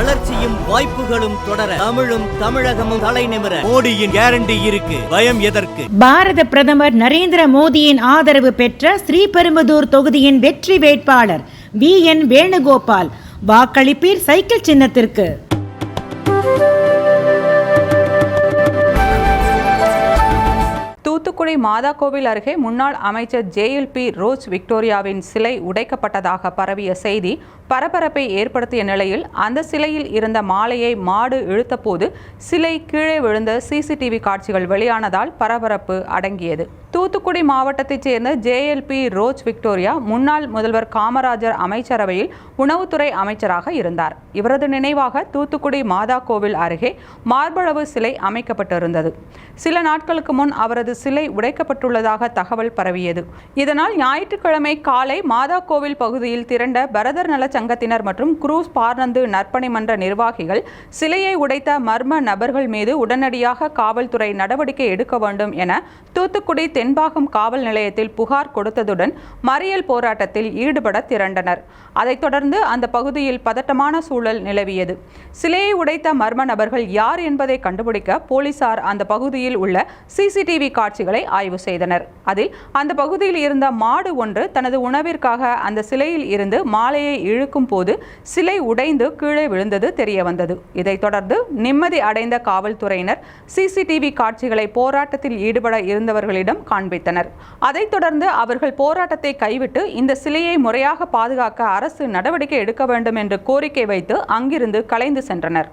வளர்ச்சியும் வாய்ப்புகளும் தொடர தமிழும் தமிழகமும் தலை நிமிர. மோடியின் கேரண்டி இருக்கு. பயம் எதற்கு? பாரத பிரதமர் நரேந்திர மோடியின் ஆதரவு பெற்ற ஸ்ரீபெரும்புதூர் தொகுதியின் வெற்றி வேட்பாளர் வி என் வேணுகோபால். வாக்களிப்பீர் சைக்கிள் சின்னத்திற்கு. தூத்துக்குடி மாதா கோவில் அருகே முன்னாள் அமைச்சர் ஜேஎல்பி ரோஸ் விக்டோரியாவின் சிலை உடைக்கப்பட்டதாக பரவிய செய்தி பரபரப்பை ஏற்படுத்திய நிலையில் அந்த சிலையில் இருந்த மாலையை மாடு இழுத்தபோது சிலை கீழே விழுந்த சிசிடிவி காட்சிகள் வெளியானதால் பரபரப்பு அடங்கியது. தூத்துக்குடி மாவட்டத்தைச் சேர்ந்த ஜேஎல்பி ரோஜ் விக்டோரியா முன்னாள் முதல்வர் காமராஜர் அமைச்சரவையில் உணவுத்துறை அமைச்சராக இருந்தார். இவரது நினைவாக தூத்துக்குடி மாதா கோவில் அருகே மார்பளவு சிலை அமைக்கப்பட்டிருந்தது. சில நாட்களுக்கு முன் அவரது சிலை உடைக்கப்பட்டுள்ளதாக தகவல் பரவியது. இதனால் ஞாயிற்றுக்கிழமை காலை மாதா கோவில் பகுதியில் திரண்ட பரதர் நல சங்கத்தினர் மற்றும் குரூஸ் பார்னந்து நற்பணி மன்ற நிர்வாகிகள் சிலையை உடைத்த மர்ம நபர்கள் மீது உடனடியாக காவல்துறை நடவடிக்கை எடுக்க வேண்டும் என தூத்துக்குடி தென்பாகம் காவல் நிலையத்தில் புகார் கொடுத்ததுடன் மறியல் போராட்டத்தில் ஈடுபட திரண்டனர். அதைத் தொடர்ந்து அந்த பகுதியில் பதட்டமான சூழல் நிலவியது. சிலையை உடைத்த மர்ம நபர்கள் யார் என்பதை கண்டுபிடிக்க போலீசார் அந்த பகுதியில் உள்ள சிசிடிவி காட்சிகளை ஆய்வு செய்தனர். அதில் அந்த பகுதியில் இருந்த மாடு ஒன்று தனது உணவிற்காக அந்த சிலையில் இருந்து மாலையை இழுக்கும் போது சிலை உடைந்து கீழே விழுந்தது தெரிய வந்தது இதைத் தொடர்ந்து நிம்மதி அடைந்த காவல்துறையினர் சிசிடிவி காட்சிகளை போராட்டத்தில் ஈடுபட இருந்தவர்களிடம் காண்பித்தனர். அதைத் தொடர்ந்து அவர்கள் போராட்டத்தை கைவிட்டு இந்த சிலையை முறையாக பாதுகாக்க அரசு நடவடிக்கை எடுக்க வேண்டும் என்று கோரிக்கை வைத்து அங்கிருந்து கலைந்து சென்றனர்.